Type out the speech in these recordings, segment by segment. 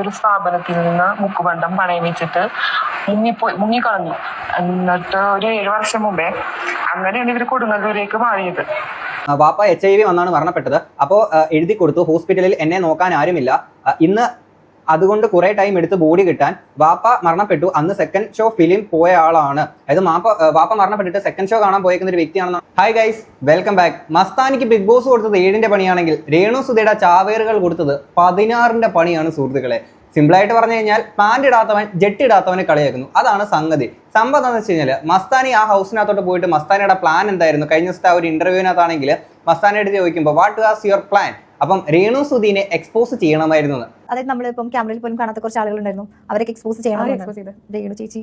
ഒരു സ്ഥാപനത്തിൽ നിന്ന് മുക്കുബണ്ടം പണയം വെച്ചിട്ട് മുങ്ങിപ്പോയി മുങ്ങിക്കളഞ്ഞു. എന്നിട്ട് ഒരു ഏഴു വർഷം മുമ്പേ അങ്ങനെയാണ് ഇവർ കൊടുങ്ങല്ലൂരേക്ക് മാറിയത്. വാപ്പ എച്ച് ഐ വി വന്നാണ് മരണപ്പെട്ടത്. അപ്പോ എഴുതി കൊടുത്തു. ഹോസ്പിറ്റലിൽ എന്നെ നോക്കാൻ ആരുമില്ല. ഇന്ന് അതുകൊണ്ട് കുറെ ടൈം എടുത്ത് ബോഡി കിട്ടാൻ വാപ്പ മരണപ്പെട്ടു. അന്ന് സെക്കൻഡ് ഷോ ഫിലിം പോയ ആളാണ്. അതായത് മാപ്പ വാപ്പ മരണപ്പെട്ടിട്ട് സെക്കൻഡ് ഷോ കാണാൻ പോയേക്കുന്ന ഒരു വ്യക്തിയാണെന്ന് ഹായ് ഗൈസ് വെൽക്കം ബാക്ക് മസ്താനിക്ക് ബിഗ് ബോസ് കൊടുത്തത് ഏഴിന്റെ പണിയാണെങ്കിൽ രേണു സുധയുടെ ചാവേറുകൾ കൊടുത്തത് പതിനാറിന്റെ പണിയാണ് സുഹൃത്തുക്കളെ. സിമ്പിളായിട്ട് പറഞ്ഞു കഴിഞ്ഞാൽ പാന്റ് ഇടാത്തവൻ ജെറ്റ് ഇടാത്തവനെ കളിയാക്കുന്നു. അതാണ് സംഗതി. സംഭവം എന്താണെന്ന് വെച്ച് കഴിഞ്ഞാൽ മസ്താനി ആ ഹൗസിനകത്തോട്ട് പോയിട്ട് മസ്താനിയുടെ പ്ലാൻ എന്തായിരുന്നു? കഴിഞ്ഞ ദിവസത്തെ ആ ഒരു ഇന്റർവ്യൂവിനകത്താണെങ്കിൽ മസ്താനിയുടെ ചോദിക്കുമ്പോൾ വാട്ട് വാസ് യുവർ പ്ലാൻ അപ്പം രേണു സുധീനെ എക്സ്പോസ് ചെയ്യണമായിരുന്നു. അതായത് നമ്മളിപ്പം ക്യാമറയിൽ പോലും കാണാത്ത കുറച്ച് ആളുകളുണ്ടായിരുന്നു. അവരൊക്കെ എക്സ്പോസ് ചെയ്യണം രേണു ചേച്ചി.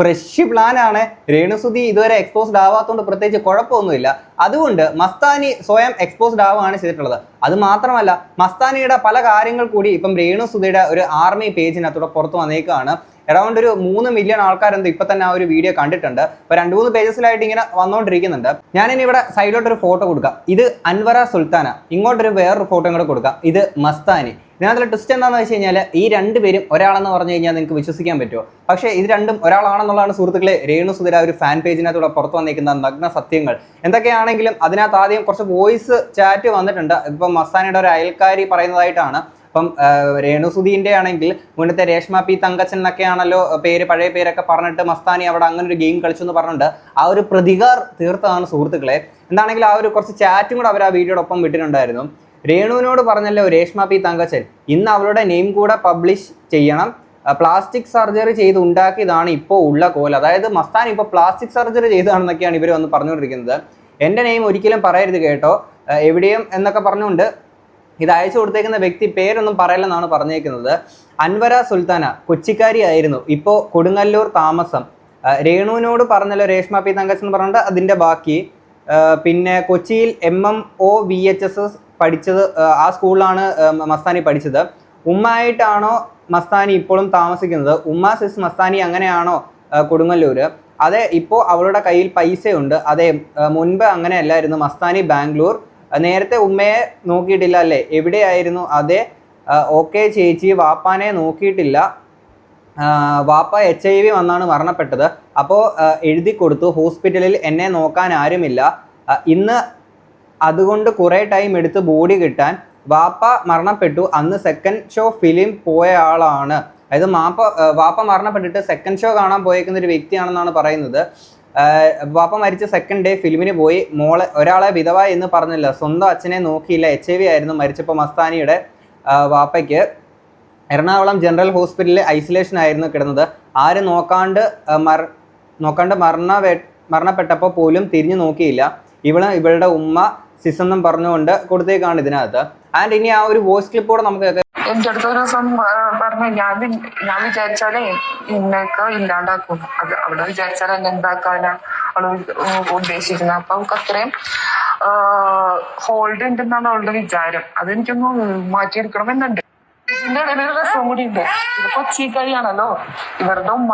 ഫ്രഷ് പ്ലാൻ ആണ്. രേണുസുതി ഇതുവരെ എക്സ്പോസ്ഡ് ആവാത്തതുകൊണ്ട് പ്രത്യേകിച്ച് കുഴപ്പമൊന്നുമില്ല. അതുകൊണ്ട് മസ്താനി സ്വയം എക്സ്പോസ്ഡ് ആവുകയാണ് ചെയ്തിട്ടുള്ളത്. അത് മാത്രമല്ല മസ്താനിയുടെ പല കാര്യങ്ങൾ കൂടി ഇപ്പം രേണുസുതിയുടെ ഒരു ആർമി പേജിനകത്തൂടെ പുറത്ത് വന്നേക്കാണ്. അറൗണ്ട് ഒരു മൂന്ന് മില്യൺ ആൾക്കാരെന്തോ ഇപ്പൊ തന്നെ ആ ഒരു വീഡിയോ കണ്ടിട്ടുണ്ട്. ഇപ്പൊ രണ്ട് മൂന്ന് പേജസിലായിട്ട് ഇങ്ങനെ വന്നുകൊണ്ടിരിക്കുന്നുണ്ട് ഇനി ഇവിടെ സൈഡിലോട്ട് ഒരു ഫോട്ടോ കൊടുക്കാം. ഇത് അൻവറ സുൽത്താന. ഇങ്ങോട്ടൊരു വേറൊരു ഫോട്ടോ ഇങ്ങോട്ട് കൊടുക്കാം. ഇത് മസ്താനി. ഇതിനകത്തുള്ള ട്വിസ്റ്റ് എന്താണെന്ന് വെച്ച് കഴിഞ്ഞാൽ ഈ രണ്ടുപേരും ഒരാളെന്ന് പറഞ്ഞു കഴിഞ്ഞാൽ നിങ്ങൾക്ക് വിശ്വസിക്കാൻ പറ്റുമോ? പക്ഷേ ഇത് രണ്ടും ഒരാളാണെന്നുള്ളതാണ് സുഹൃത്തുക്കളെ രേണു സുധര ഒരു ഫാൻ പേജിനകത്തൂടെ പുറത്തു വന്നിരിക്കുന്ന നഗ്ന സത്യങ്ങൾ. എന്തൊക്കെയാണെങ്കിലും അതിനകത്ത് ആദ്യം കുറച്ച് വോയിസ് ചാറ്റ് വന്നിട്ടുണ്ട്. ഇപ്പം മസ്താനിയുടെ ഒരു അയൽക്കാരി പറയുന്നതായിട്ടാണ്. അപ്പം രേണുസുധീന്റെ ആണെങ്കിൽ മുന്നത്തെ രേഷ്മ പി തങ്കച്ചൻ എന്നൊക്കെയാണല്ലോ പേര് പഴയ പേരൊക്കെ പറഞ്ഞിട്ട് മസ്താനി അവിടെ അങ്ങനെ ഒരു ഗെയിം കളിച്ചു എന്ന് പറഞ്ഞിട്ട് ആ ഒരു പ്രതികാർ തീർത്തതാണ് സുഹൃത്തുക്കളെ. എന്താണെങ്കിൽ ആ ഒരു കുറച്ച് ചാറ്റും കൂടെ അവർ ആ വീഡിയോടൊപ്പം വിട്ടിട്ടുണ്ടായിരുന്നു. രേണുവിനോട് പറഞ്ഞല്ലോ രേഷ്മ പി തങ്കച്ചൻ ഇന്ന് അവളുടെ നെയിം കൂടെ പബ്ലിഷ് ചെയ്യണം. പ്ലാസ്റ്റിക് സർജറി ചെയ്ത് ഉണ്ടാക്കിയതാണ് ഇപ്പോൾ ഉള്ള കോൽ അതായത് മസ്താൻ ഇപ്പോൾ പ്ലാസ്റ്റിക് സർജറി ചെയ്താണെന്നൊക്കെയാണ് ഇവർ വന്ന് പറഞ്ഞുകൊണ്ടിരിക്കുന്നത്. എന്റെ നെയിം ഒരിക്കലും പറയരുത് കേട്ടോ. എവിടെയും എന്നൊക്കെ പറഞ്ഞുകൊണ്ട് ഇത് അയച്ചു കൊടുത്തേക്കുന്ന വ്യക്തി പേരൊന്നും പറയില്ലെന്നാണ് പറഞ്ഞേക്കുന്നത്. അൻവര സുൽത്താന കൊച്ചിക്കാരി ആയിരുന്നു. ഇപ്പോൾ കൊടുങ്ങല്ലൂർ താമസം. രേണുവിനോട് പറഞ്ഞല്ലോ രേഷ്മ പി തങ്കച്ചൻ എന്ന് പറഞ്ഞിട്ട് അതിന്റെ ബാക്കി. പിന്നെ കൊച്ചിയിൽ M M O V H S പഠിച്ചത് ആ, സ്കൂളിലാണ് മസ്താനി പഠിച്ചത്. ഉമ്മായിട്ടാണോ മസ്താനി ഇപ്പോഴും താമസിക്കുന്നത്? ഉമ്മ സിസ് മസ്താനി അങ്ങനെയാണോ കൊടുങ്ങല്ലൂർ അതെ ഇപ്പോൾ അവളുടെ കയ്യിൽ പൈസയുണ്ട്. അതെ മുൻപ് അങ്ങനെയല്ലായിരുന്നു. മസ്താനി ബാംഗ്ലൂർ. നേരത്തെ ഉമ്മയെ നോക്കിയിട്ടില്ല അല്ലേ? എവിടെയായിരുന്നു? അതെ ഓക്കെ ചേച്ചി വാപ്പാനെ നോക്കിയിട്ടില്ല. വാപ്പ എച്ച് ഐ വി വന്നാണ് മരണപ്പെട്ടത്. അപ്പോൾ എഴുതി കൊടുത്തു. ഹോസ്പിറ്റലിൽ എന്നെ നോക്കാൻ ആരുമില്ല. ഇന്ന് അതുകൊണ്ട് കുറേ ടൈം എടുത്ത് ബോഡി കിട്ടാൻ വാപ്പ മരണപ്പെട്ടു. അന്ന് സെക്കൻഡ് ഷോ ഫിലിം പോയ ആളാണ്. അതായത് മാപ്പ വാപ്പ മരണപ്പെട്ടിട്ട് സെക്കൻഡ് ഷോ കാണാൻ പോയേക്കുന്ന ഒരു വ്യക്തിയാണെന്നാണ് പറയുന്നത്. വാപ്പ മരിച്ച സെക്കൻഡ് ഡേ ഫിലിമിന് പോയി. മോളെ ഒരാളെ വിധവ എന്ന് പറഞ്ഞില്ല. സ്വന്തം അച്ഛനെ നോക്കിയില്ല. എച്ച് ഐ വി ആയിരുന്നു മരിച്ചപ്പോൾ മസ്താനിയുടെ വാപ്പയ്ക്ക്. എറണാകുളം ജനറൽ ഹോസ്പിറ്റലിൽ ഐസൊലേഷൻ ആയിരുന്നു കിടന്നത്. ആരും നോക്കാണ്ട് മർ നോക്കാണ്ട് മരണ മരണപ്പെട്ടപ്പോൾ പോലും തിരിഞ്ഞു നോക്കിയില്ല. ഇവൾ ഇവളുടെ ഉമ്മ സിസ് എന്നും പറഞ്ഞുകൊണ്ട് കൊടുത്തേക്കാണ് ഇതിനകത്ത്. ആൻഡ് ഇനി ആ ഒരു വോയിസ് ക്ലിപ്പ് കൂടെ നമുക്ക്. എന്റെ അടുത്ത് ദിവസം പറഞ്ഞു ഞാൻ ഞാൻ വിചാരിച്ചാലേ ഇന്നൊക്കെ ഇല്ലാണ്ടാക്കും. അത് അവിടെ വിചാരിച്ചാൽ എന്നെ എന്താക്കാനാ അവൾ ഉദ്ദേശിക്കുന്നത് അപ്പൊ അവൾക്ക് അത്രയും ഹോൾഡ് ഉണ്ടെന്നാണ് അവളുടെ വിചാരം. അതെനിക്കൊന്ന് മാറ്റിയെടുക്കണമെന്നുണ്ട്. ഇതിന്റെ ഇടയിൽ ഒരു രസം കൂടി ഉണ്ട്. ഇത് കൊച്ചിക്കാരിയാണല്ലോ ഇവരുടെ ഉമ്മ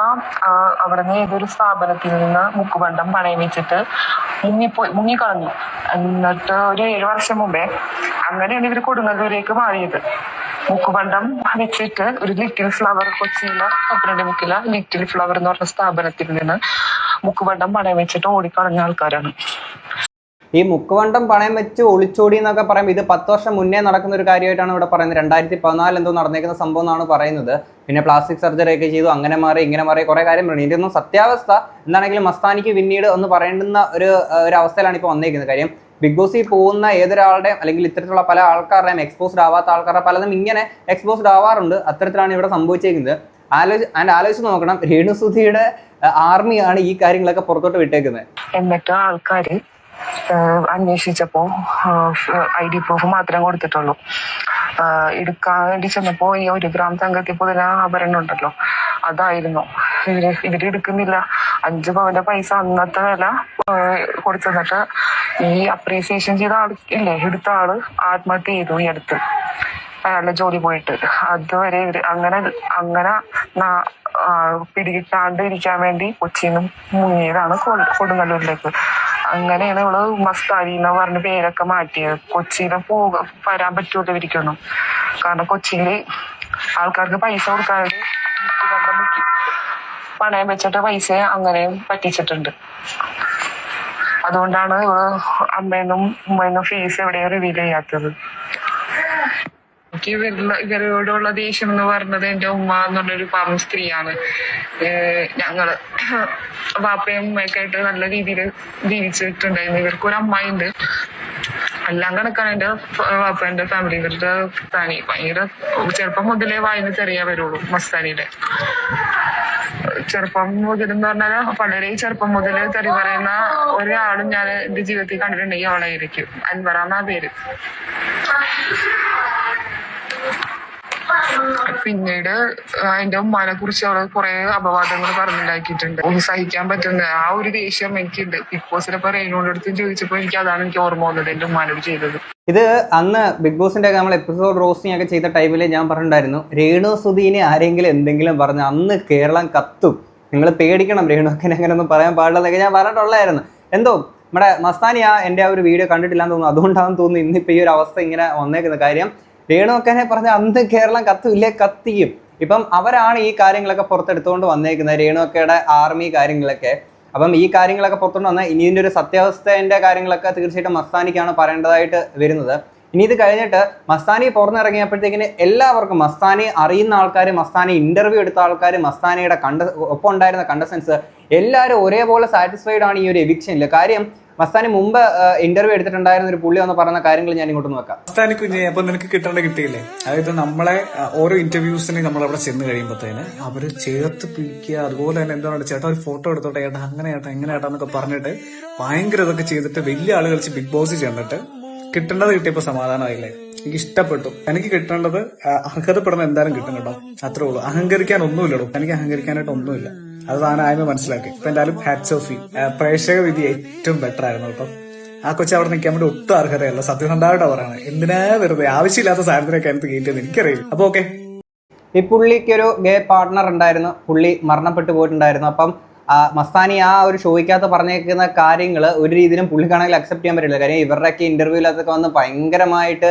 അവിടുന്ന് ഏതൊരു സ്ഥാപനത്തിൽ നിന്ന് മുക്കുബണ്ടം പണയം വെച്ചിട്ട് മുങ്ങിപ്പോയി മുങ്ങിക്കളഞ്ഞു. എന്നിട്ട് ഒരു ഏഴു വർഷം മുമ്പേ അങ്ങനെയാണ് ഇവർ കൊടുങ്ങല്ലൂരേക്ക് മാറിയത്. മുക്കുബണ്ടം വെച്ചിട്ട് ഒരു ലിറ്റിൽ ഫ്ലവർ കൊച്ചിയിലെ പന്ത്രണ്ട് മുക്കിലെ ലിറ്റിൽ ഫ്ലവർ എന്ന് പറഞ്ഞ സ്ഥാപനത്തിൽ നിന്ന് മുക്കുബണ്ടം പണയം വെച്ചിട്ട് ഓടിക്കളഞ്ഞ ആൾക്കാരാണ്. ഈ മുക്കുവണ്ടം പണയം വെച്ച് ഒളിച്ചോടി എന്നൊക്കെ പറയുമ്പോൾ ഇത് പത്ത് വർഷം മുന്നേ നടക്കുന്ന ഒരു കാര്യമായിട്ടാണ് ഇവിടെ പറയുന്നത്. രണ്ടായിരത്തി പതിനാല് എന്തോ നടന്നേക്കുന്ന സംഭവം എന്നാണ് പറയുന്നത്. പിന്നെ പ്ലാസ്റ്റിക് സർജറി ഒക്കെ ചെയ്തു അങ്ങനെ മാറി ഇങ്ങനെ മാറി കുറേ കാര്യം പറഞ്ഞു ഇതൊന്നും സത്യാവസ്ഥ. എന്താണെങ്കിലും മസ്താനിക്ക് പിന്നീട് ഒന്ന് പറയേണ്ടുന്ന ഒരു ഒരു അവസ്ഥയിലാണ് ഇപ്പോൾ വന്നേക്കുന്നത്. കാര്യം ബിഗ് ബോസിൽ പോകുന്ന ഏതൊരാളുടെയും അല്ലെങ്കിൽ ഇത്തരത്തിലുള്ള പല ആൾക്കാരുടെയും എക്സ്പോസ്ഡ് ആവാത്ത ആൾക്കാരുടെ പലതും ഇങ്ങനെ എക്സ്പോസ്ഡ് ആവാറുണ്ട്. അത്തരത്തിലാണ് ഇവിടെ സംഭവിച്ചേക്കുന്നത്. ആലോചി ആൻഡ് ആലോചിച്ച് നോക്കണം. രേണുസുധിയുടെ ആർമിയാണ് ഈ കാര്യങ്ങളൊക്കെ പുറത്തോട്ട് വിട്ടേക്കുന്നത്. എന്നിട്ടും ആൾക്കാര് അന്വേഷിച്ചപ്പോ ഐ ഡി പ്രൂഫ് മാത്രം കൊടുത്തിട്ടുള്ളൂ. എടുക്കാൻ വേണ്ടി ചെന്നപ്പോ ഈ ഒരു ഗ്രാം തങ്കത്തിൽ പുതിന ആഭരണം ഉണ്ടല്ലോ അതായിരുന്നു. ഇവർ ഇവർ എടുക്കുന്നില്ല. അഞ്ചു പവന്റെ പൈസ അന്നത്തെ വില കൊടുത്തു. എന്നിട്ട് ഈ അപ്രീസിയേഷൻ ചെയ്ത ആൾ ഇല്ലേ എടുത്ത ആൾ ആത്മഹത്യ ചെയ്തു ഈ അടുത്ത്. അയാളുടെ ജോലി പോയിട്ട്. അതുവരെ ഇവർ അങ്ങനെ അങ്ങനെ പിടികിട്ടാണ്ട് ഇരിക്കാൻ വേണ്ടി കൊച്ചിയിൽ മുങ്ങിയതാണ് കൊടുങ്ങല്ലൂരിലേക്ക്. അങ്ങനെയാണ് ഇവൾ മസ്താരി എന്ന് പറഞ്ഞ പേരൊക്കെ മാറ്റിയത് കൊച്ചിയിലെ പോക വരാൻ പറ്റൂല ഇവരിക്കൊന്നും കാരണം കൊച്ചിയിൽ ആൾക്കാർക്ക് പൈസ കൊടുക്കാതെ പണയം വെച്ചിട്ട് പൈസ അങ്ങനെ പറ്റിച്ചിട്ടുണ്ട്. അതുകൊണ്ടാണ് ഇവൾ അമ്മയെന്നും ഫീസ് എവിടെയും റിവീൽ ചെയ്യാത്തത്. എനിക്ക് ഇവരുള്ള ഇവരോടുള്ള ദേഷ്യം എന്ന് പറഞ്ഞത് എന്റെ ഉമ്മ എന്നുള്ളൊരു പാവം സ്ത്രീയാണ്. ഞങ്ങൾ വാപ്പയും ഉമ്മയൊക്കെ ആയിട്ട് നല്ല രീതിയിൽ ജീവിച്ചിട്ടുണ്ടായിരുന്നു. ഇവർക്ക് ഒരു അമ്മയുണ്ട്. എല്ലാം കണക്കാണ് എന്റെ വാപ്പന്റെ ഫാമിലി ഇവരുടെ താനി. ഭയങ്കര ചെറുപ്പം മുതലേ വായന ചെറിയ വരുള്ളൂ മസ്താനിയുടെ. ചെറുപ്പം മുതൽ എന്ന് പറഞ്ഞാൽ വളരെ ചെറുപ്പം മുതൽ തെറി പറയുന്ന ഒരാളും ഞാൻ എന്റെ ജീവിതത്തിൽ കണ്ടിട്ടുണ്ടെങ്കിൽ അവളായിരിക്കും അൻവറാന്നാ പേര്? പിന്നീട് അതിന്റെ ഉമ്മാനെ കുറിച്ച് അവൾ കുറെ അപവാദങ്ങൾ പറഞ്ഞുണ്ടാക്കിയിട്ടുണ്ട്. സഹിക്കാൻ പറ്റുന്ന ആ ഒരു ദേഷ്യം എനിക്കുണ്ട്. ബിഗ് ബോസിലെ ഇപ്പൊ റെയിനോട് അടുത്ത് ചോദിച്ചപ്പോ എനിക്ക് അതാണ് എനിക്ക് ഓർമ്മ വന്നത് എന്റെ ഉമ്മാനോട് ചെയ്തത്. ഇത് അന്ന് ബിഗ് ബോസിന്റെ നമ്മൾ എപ്പിസോഡ് റോസ്റ്റിംഗ് ഒക്കെ ചെയ്ത ടൈമിൽ ഞാൻ പറഞ്ഞിട്ടുണ്ടായിരുന്നു രേണു സുധീനെ ആരെങ്കിലും എന്തെങ്കിലും പറഞ്ഞ് അന്ന് കേരളം കത്തും. നിങ്ങൾ പേടിക്കണം രേണുക്കെ അങ്ങനെ ഒന്നും പറയാൻ പാടില്ലെന്നൊക്കെ ഞാൻ പറഞ്ഞിട്ടുള്ളായിരുന്നു എന്തോ നമ്മുടെ മസ്താനി ആ എന്റെ ആ ഒരു വീഡിയോ കണ്ടിട്ടില്ലാന്ന് തോന്നുന്നു. അതുകൊണ്ടാണെന്ന് തോന്നുന്നു ഇന്നിപ്പോൾ ഈ ഒരു അവസ്ഥ ഇങ്ങനെ വന്നേക്കുന്ന കാര്യം രേണുക്കനെ പറഞ്ഞ അന്ന് കേരളം കത്തുമില്ലേ കത്തിയും. ഇപ്പം അവരാണ് ഈ കാര്യങ്ങളൊക്കെ പുറത്തെടുത്തുകൊണ്ട് വന്നേക്കുന്നത് രേണുക്കയുടെ ആർമി കാര്യങ്ങളൊക്കെ. അപ്പം ഈ കാര്യങ്ങളൊക്കെ പുറത്തുകൊണ്ട് വന്നാൽ ഇനി ഇതിന്റെ ഒരു സത്യാവസ്ഥേന്റെ കാര്യങ്ങളൊക്കെ തീർച്ചയായിട്ടും മസ്താനിക്കാണ് പറയേണ്ടതായിട്ട് വരുന്നത്. ഇനി ഇത് കഴിഞ്ഞിട്ട് മസ്താനി പുറത്തിറങ്ങിയപ്പോഴത്തേക്കിന് എല്ലാവർക്കും മസ്താനി അറിയുന്ന ആൾക്കാർ മസ്താനി ഇന്റർവ്യൂ എടുത്ത ആൾക്കാർ മസ്താനിയുടെ കണ്ട ഒപ്പം ഉണ്ടായിരുന്ന കണ്ടസ്റ്റൻസ് എല്ലാവരും ഒരേപോലെ സാറ്റിസ്ഫൈഡ് ആണ് ഈ ഒരു എവിക്ഷനിൽ കാര്യം മസ്താനി മുമ്പ് ഇന്റർവ്യൂ എടുത്തിട്ടുണ്ടായിരുന്ന ഒരു പുള്ളി എന്ന് പറഞ്ഞ കാര്യങ്ങൾ ഞാൻ ഇങ്ങോട്ട് നോക്കാം മസ്താനി കുഞ്ഞെ അപ്പൊ നിനക്ക് കിട്ടേണ്ട കിട്ടിയില്ലേ? അതായത് നമ്മളെ ഓരോ ഇന്റർവ്യൂസിന് നമ്മൾ അവിടെ ചെന്ന് കഴിയുമ്പോഴത്തേന് അവർ ചേർത്ത് പിടിക്കുക അതുപോലെ തന്നെ എന്താണ് ചേട്ടാ ഒരു ഫോട്ടോ എടുത്തോട്ടെ ചേട്ടാ അങ്ങനെ ഏട്ടാ എങ്ങനെ ഏട്ടാ എന്നൊക്കെ പറഞ്ഞിട്ട് ഭയങ്കര ഇതൊക്കെ ചെയ്തിട്ട് വലിയ ആൾ കളിച്ച് ബിഗ് ബോസ് ചെന്നിട്ട് കിട്ടേണ്ടത് കിട്ടിയപ്പോ സമാധാനമായില്ലേ? എനിക്ക് ഇഷ്ടപ്പെട്ടു. എനിക്ക് കിട്ടേണ്ടത് അർഹതപ്പെടുന്ന എന്തായാലും കിട്ടും കേട്ടോ. അത്രേ ഉള്ളൂ. അഹങ്കരിക്കാൻ ഒന്നുമില്ലടോ. എനിക്ക് അഹങ്കരിക്കാനായിട്ട് ഒന്നുമില്ല. അത് താനായ്മ മനസ്സിലാക്കി. ഇപ്പൊ എന്തായാലും ഹാറ്റ്സ് ഓഫ് പ്രേക്ഷക വിധി ഏറ്റവും ബെറ്റർ ആയിരുന്നു. അപ്പം ആ കൊച്ചു അവിടെ നിൽക്കാൻ വേണ്ടി ഒട്ടും അർഹതയല്ല. സത്യസന്ധാവിടെ അവരാണ് എന്തിനാ വെറുതെ? ആവശ്യമില്ലാത്ത സാധനത്തിനൊക്കെ അതിനകത്ത് കയറ്റിയത് എനിക്കറിയില്ല. അപ്പൊ ഓക്കെ ഈ പുള്ളിക്ക് ഒരു ഗേ പാർട്ട്ണർ ഉണ്ടായിരുന്നു. പുള്ളി മരണപ്പെട്ടു പോയിട്ടുണ്ടായിരുന്നു. അപ്പം മസ്താനി ആ ഒരു ഷോയ്ക്കകത്ത് പറഞ്ഞേക്കുന്ന കാര്യങ്ങൾ ഒരു രീതിയിലും പുള്ളിക്കാണെങ്കിൽ അക്സെപ്റ്റ് ചെയ്യാൻ പറ്റില്ല. കാര്യം ഇവരുടെയൊക്കെ ഇന്റർവ്യൂലൊക്കെ വന്ന് ഭയങ്കരമായിട്ട്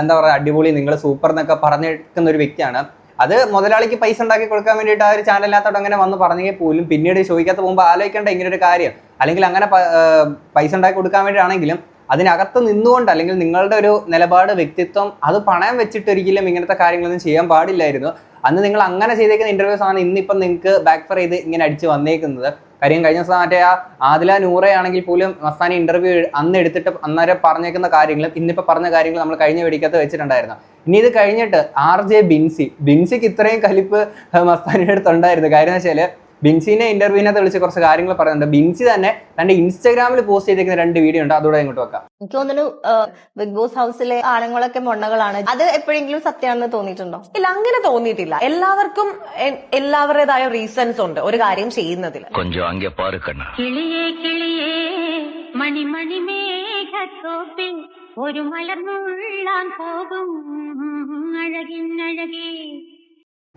എന്താ പറയുക അടിപൊളി നിങ്ങൾ സൂപ്പർ എന്നൊക്കെ പറഞ്ഞേക്കുന്ന ഒരു വ്യക്തിയാണ്. അത് മുതലാളിക്ക് പൈസ ഉണ്ടാക്കി കൊടുക്കാൻ വേണ്ടിയിട്ട് ആ ഒരു ചാനലിനകത്തോട് അങ്ങനെ വന്ന് പറഞ്ഞെങ്കിൽ പോലും പിന്നീട് ചോദിക്കാത്ത പോകുമ്പോൾ ആലോചിക്കേണ്ട ഇങ്ങനെ ഒരു കാര്യം. അല്ലെങ്കിൽ അങ്ങനെ പൈസ ഉണ്ടാക്കി കൊടുക്കാൻ വേണ്ടിയിട്ടാണെങ്കിലും അതിനകത്ത് നിന്നുകൊണ്ട് അല്ലെങ്കിൽ നിങ്ങളുടെ ഒരു നിലപാട് വ്യക്തിത്വം അത് പണയം വെച്ചിട്ട് ഒരിക്കലും ഇങ്ങനത്തെ കാര്യങ്ങളൊന്നും ചെയ്യാൻ പാടില്ലായിരുന്നു. അന്ന് നിങ്ങൾ അങ്ങനെ ചെയ്തേക്കുന്ന ഇന്റർവ്യൂസ് ആണ് ഇന്നിപ്പം നിങ്ങൾക്ക് ബാക്ക് ഫർ ചെയ്ത് ഇങ്ങനെ അടിച്ച് വന്നേക്കുന്നത്. കാര്യം കഴിഞ്ഞ ദിവസം മറ്റേ ആ ആദില നൂറയാണെങ്കിൽ പോലും മസ്താനി ഇന്റർവ്യൂ അന്ന് എടുത്തിട്ട് അന്നേരം പറഞ്ഞേക്കുന്ന കാര്യങ്ങളും ഇന്നിപ്പോൾ പറഞ്ഞ കാര്യങ്ങൾ നമ്മൾ കഴിഞ്ഞ വെടിക്കകത്ത് വെച്ചിട്ടുണ്ടായിരുന്നു. ഇനി ഇത് കഴിഞ്ഞിട്ട് ആർ ജെ ബിൻസി ബിൻസിക്ക് ഇത്രയും കലിപ്പ് മസ്താനിയുടെ അടുത്തുണ്ടായിരുന്നു കാര്യം എന്ന് വെച്ചാൽ ബിൻസിനെ ഇന്റർവ്യൂവിനകത്ത് വിളിച്ച് കുറച്ച് കാര്യങ്ങൾ പറയുന്നുണ്ട് ബിൻസി തന്നെ തന്റെ ഇൻസ്റ്റാഗ്രാമിൽ പോസ്റ്റ് ചെയ്തേക്കുന്ന രണ്ട് വീഡിയോ ഉണ്ട് അതോടെ ഇങ്ങോട്ട് വെക്കാം എനിക്ക് തോന്നുന്നു ബിഗ് ബോസ് ഹൗസിലെ ആണുങ്ങളൊക്കെ മൊണ്ണകളാണ് അത് എപ്പോഴെങ്കിലും സത്യമാണെന്ന് തോന്നിയിട്ടുണ്ടോ ഇല്ല അങ്ങനെ തോന്നിയിട്ടില്ല എല്ലാവർക്കും എ- എല്ലാവരുടേതായ റീസൺസ് ഉണ്ട് ഒരു കാര്യം ചെയ്യുന്നതിൽ கொஞ்சம் அங்கே பாரு கண்ணா കിളിയേ കിളിയേ മണിമണി മേഘത്തോപ്പിൽ ഒരു മലർന്നുള്ളാൻ പോകും അഴകിന്നഴകേ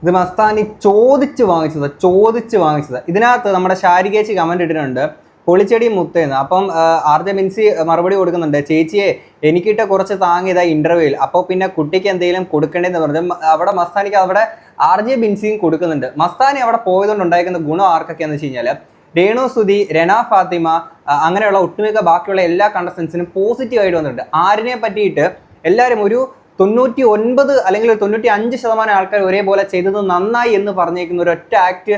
ഇത് മസ്താനി ചോദിച്ച് വാങ്ങിച്ചത് ചോദിച്ച് വാങ്ങിച്ചത്. ഇതിനകത്ത് നമ്മുടെ ശാരികേച്ചി കമന്റ് ഇട്ടിട്ടുണ്ട്. പൊളിച്ചെടി മുത്തേന്ന്. അപ്പം ആർ ജെ മിൻസി മറുപടി കൊടുക്കുന്നുണ്ട്. ചേച്ചിയെ എനിക്കിട്ട് കുറച്ച് താങ്ങിയതാ ഇന്റർവ്യൂവിൽ അപ്പോൾ പിന്നെ കുട്ടിക്ക് എന്തെങ്കിലും കൊടുക്കേണ്ടതെന്ന് പറഞ്ഞത് മ- അവിടെ മസ്താനിക്ക് അവിടെ ആർ ജെ ബിൻസിയും കൊടുക്കുന്നുണ്ട്. മസ്താനി അവിടെ പോയതുകൊണ്ട് ഉണ്ടായിരിക്കുന്ന ഗുണം ആർക്കൊക്കെയാന്ന് വെച്ച് കഴിഞ്ഞാൽ രേണു സുധി രന ഫാത്തിമ അങ്ങനെയുള്ള ഒട്ടുമിക്ക ബാക്കിയുള്ള എല്ലാ കണ്ടസ്റ്റൻസിനും പോസിറ്റീവായിട്ട് വന്നിട്ടുണ്ട്. ആരിനെ പറ്റിയിട്ട് എല്ലാവരും ഒരു തൊണ്ണൂറ്റി ഒൻപത് അല്ലെങ്കിൽ തൊണ്ണൂറ്റി അഞ്ച് ശതമാനം ആൾക്കാർ ഒരേപോലെ ചെയ്തത് നന്നായി എന്ന് പറഞ്ഞേക്കുന്ന ഒരു ഒറ്റ ആക്ട്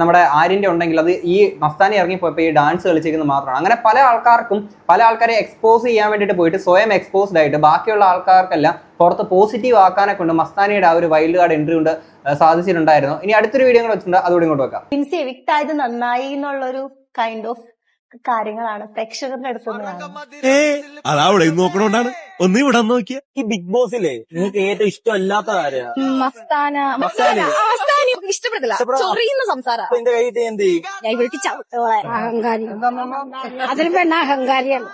നമ്മുടെ ആര്യന്റെ ഉണ്ടെങ്കിൽ അത് ഈ മസ്താനി ഇറങ്ങിപ്പോയപ്പോൾ ഈ ഡാൻസ് കളിച്ചിരിക്കുന്നത് മാത്രമാണ്. അങ്ങനെ പല ആൾക്കാർക്കും പല ആൾക്കാരെ എക്സ്പോസ് ചെയ്യാൻ വേണ്ടിയിട്ട് പോയിട്ട് സ്വയം എക്സ്പോസ്ഡ് ആയിട്ട് ബാക്കിയുള്ള ആൾക്കാർക്കെല്ലാം പുറത്ത് പോസിറ്റീവ് ആക്കാനെ കൊണ്ട് മസ്താനിയുടെ ആ ഒരു വൈൽഡ് കാർഡ് എൻട്രി കൊണ്ട് സാധിച്ചിട്ടുണ്ടായിരുന്നു. ഇനി അടുത്തൊരു വീഡിയോ കൂടെ വെച്ചിട്ടുണ്ട്. അതുകൂടി ഇങ്ങോട്ട് വെക്കാം. നന്നായി എന്നുള്ളൊരു കൈൻഡ് ഓഫ് കാര്യങ്ങളാണ്. പ്രേക്ഷകരുടെ അടുത്ത് അതവിടെ നോക്കണോണ്ടാണ്. ഒന്ന് ഇവിടെ നോക്കിയ. ഈ ബിഗ് ബോസിലെ നിങ്ങൾക്ക് ഏറ്റവും ഇഷ്ടമല്ലാത്ത കാര്യം മസ്താന. മസ്താന. ഇഷ്ടപ്പെടത്തില്ല ചൊറിയുന്ന സംസാരം. എന്റെ എന്ത് ഞാൻ ചവിട്ടോളെ അഹങ്കാരി അതിന് പെണ്ണ അഹങ്കാരിയാണ്.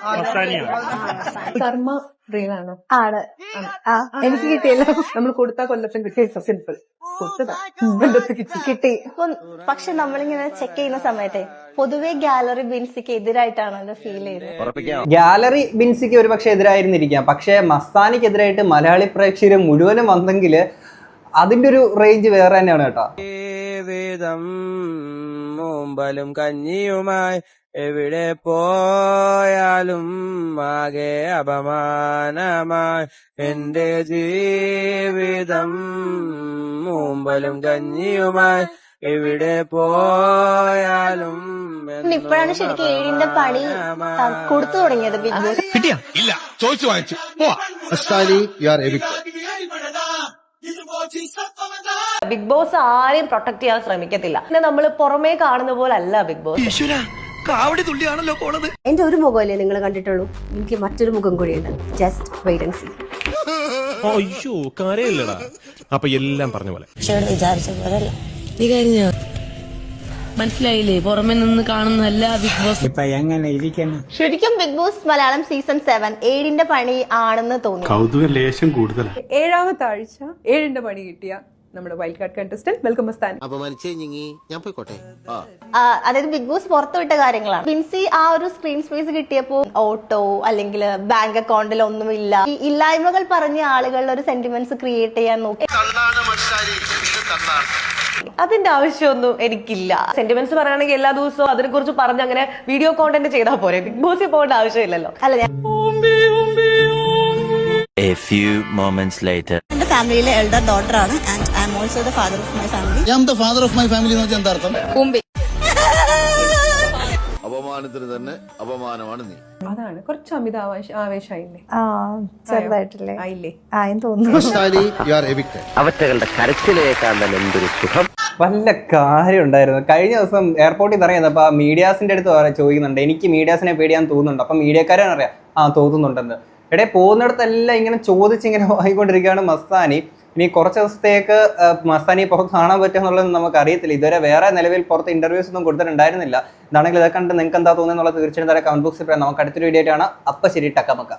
കർമ്മ റിയലാണോ ആണ്. ആ എനിക്ക് കിട്ടിയല്ലോ. നമ്മൾ കൊടുത്ത കൊല്ലത്തിൽ കിട്ടിയ സിമ്പിൾ കിട്ടി. ഇപ്പം പക്ഷെ നമ്മളിങ്ങനെ ചെക്ക് ചെയ്യുന്ന സമയത്തെ പൊതുവെ ഗാലറി ബിൻസിക്ക് എതിരായിട്ടാണ് ഫീൽ ചെയ്തത് ഗാലറി ബിൻസിക്ക് ഒരു പക്ഷെ എതിരായിരുന്നിരിക്കാം. പക്ഷേ മസ്താനിക്കെതിരായിട്ട് മലയാളി പ്രേക്ഷകർ മുഴുവനും വന്നെങ്കിൽ അതിന്റെ ഒരു റേഞ്ച് വേറെ തന്നെയാണ് കേട്ടോ. വേദം മൂമ്പലും കഞ്ഞിയുമായി എവിടെ പോയാലും ആകെ അപമാനമായി. എന്റെ ജീവിതം മൂമ്പലും കഞ്ഞിയുമായി എവിടെ പോയാലും ഇപ്പോഴാണ് ശരിക്കും ഏഴിന്റെ പണി കൊടുത്തു തുടങ്ങിയത് ബിഗ് ബോസ് കിട്ടിയാ? ഇല്ല ചോദിച്ചു വാങ്ങിച്ചു. പോവാ. ബിഗ് ബോസ് ആരെയും പ്രൊട്ടക്ട് ചെയ്യാൻ ശ്രമിക്കത്തില്ല. പിന്നെ നമ്മൾ പുറമേ കാണുന്ന പോലെ അല്ല ബിഗ് ബോസ്. ഈശ്വര കാവടി തുള്ളിയാണല്ലോ പോണത്. എന്റെ ഒരു മുഖമല്ലേ നിങ്ങൾ കണ്ടിട്ടുള്ളൂ? എനിക്ക് മറ്റൊരു മുഖം കൂടിയുണ്ട് ജസ്റ്റ് വെയിറ്റ് ആൻഡ് സീ അയ്യോ കാര്യമില്ലടാ അപ്പൊ എല്ലാം പറഞ്ഞ പോലെ. വിചാരിച്ച പോലല്ല നീ കഴിഞ്ഞോ മനസ്സിലായില്ലേ? പുറമെ നിന്ന് കാണുന്നല്ല ബിഗ് ബോസ് ഇപ്പൊ എങ്ങനെ ഇരിക്കണം ശരിക്കും big boss Malayalam season seven ഏഴിന്റെ പണി ആണെന്ന് തോന്നുന്നു. കൗതുക ലേശം കൂടുതലാണ് ഏഴാമത്തെ ആഴ്ച ഏഴിന്റെ പണി കിട്ടിയ നമ്മുടെ wild card contestant welcome Mastan ഞാൻ പോയിക്കോട്ടെ? അതായത് ബിഗ് ബോസ് പുറത്തുവിട്ട കാര്യങ്ങളാണ്. ബിൻസി ആ ഒരു സ്ക്രീൻ സ്പേസ് കിട്ടിയപ്പോ ഓട്ടോ അല്ലെങ്കിൽ ബാങ്ക് അക്കൗണ്ടിൽ ഒന്നുമില്ല ഈ ഇല്ലായ്മകൾ പറഞ്ഞ ആളുകളുടെ ഒരു സെന്റിമെന്റ്സ് ക്രിയേറ്റ് ചെയ്യാൻ നോക്കി. അതിന്റെ ആവശ്യമൊന്നും എനിക്കില്ല. സെന്റിമെന്റ്സ് പറയുകയാണെങ്കിൽ എല്ലാ ദിവസവും അതിനെ കുറിച്ച് പറഞ്ഞ് അങ്ങനെ വീഡിയോ കോണ്ടന്റ് ചെയ്താൽ പോരെ. ബിഗ് ബോസിൽ പോകേണ്ട ആവശ്യമില്ലല്ലോ. അല്ല ഞാൻ A few moments later. എന്റെ ഫാമിലിയിലെ എൽഡർ ഡോട്ടർ ആണ് and I am also the father of my family ഞാൻ ഫാദർ ഓഫ് മൈ ഫാമിലി എന്ന് വെച്ചാൽ എന്താ അർത്ഥം? അപമാനത്തിന് തന്നെ അപമാനമാണ് നീ. അതാണ്. കുറച്ച് അമിത ആ ചെറുതായിട്ടില്ലേ? ആയില്ലേ? ആയെന്ന് തോന്നുന്നു. അവറ്റകളുടെ കരച്ചിലേക്കാൻ തന്നെ എന്തൊരു സുഖം വല്ല കാര്യം ഉണ്ടായിരുന്നു കഴിഞ്ഞ ദിവസം എയർപോർട്ടിൽ ഇറങ്ങിയപ്പോൾ അപ്പോൾ മീഡിയാസിന്റെ അടുത്ത് വേറെ ചോദിക്കുന്നുണ്ട്. എനിക്ക് മീഡിയാസിനെ പേടിയാൻ തോന്നുന്നുണ്ട്. അപ്പം മീഡിയക്കാരാണ് അറിയാം. ആ തോന്നുന്നുണ്ടെന്ന്. എടേ പോകുന്നിടത്തെല്ലാം ഇങ്ങനെ ചോദിച്ചിങ്ങനെ വാങ്ങിക്കൊണ്ടിരിക്കുകയാണ് മസ്താനി ഇനി കുറച്ച് ദിവസത്തേക്ക് മസ്താനി പുറത്ത് കാണാൻ പറ്റുമെന്നുള്ളത് നമുക്ക് അറിയത്തില്ല ഇതുവരെ വേറെ നിലവിൽ പുറത്ത് ഇന്റർവ്യൂസ് ഒന്നും കൊടുത്തിട്ടുണ്ടായിരുന്നില്ല. എന്താണെങ്കിൽ ഇതൊക്കെ കണ്ട് നിങ്ങൾക്ക് എന്താ തോന്നുന്നത് എന്നുള്ളത് തീർച്ചയായും താഴെ കമന്റ് ബോക്സിൽ പറയാം. നമുക്ക് അടുത്തൊരു വീഡിയോ ആയിട്ടാണ് അപ്പം ശരി ടക്കമക്ക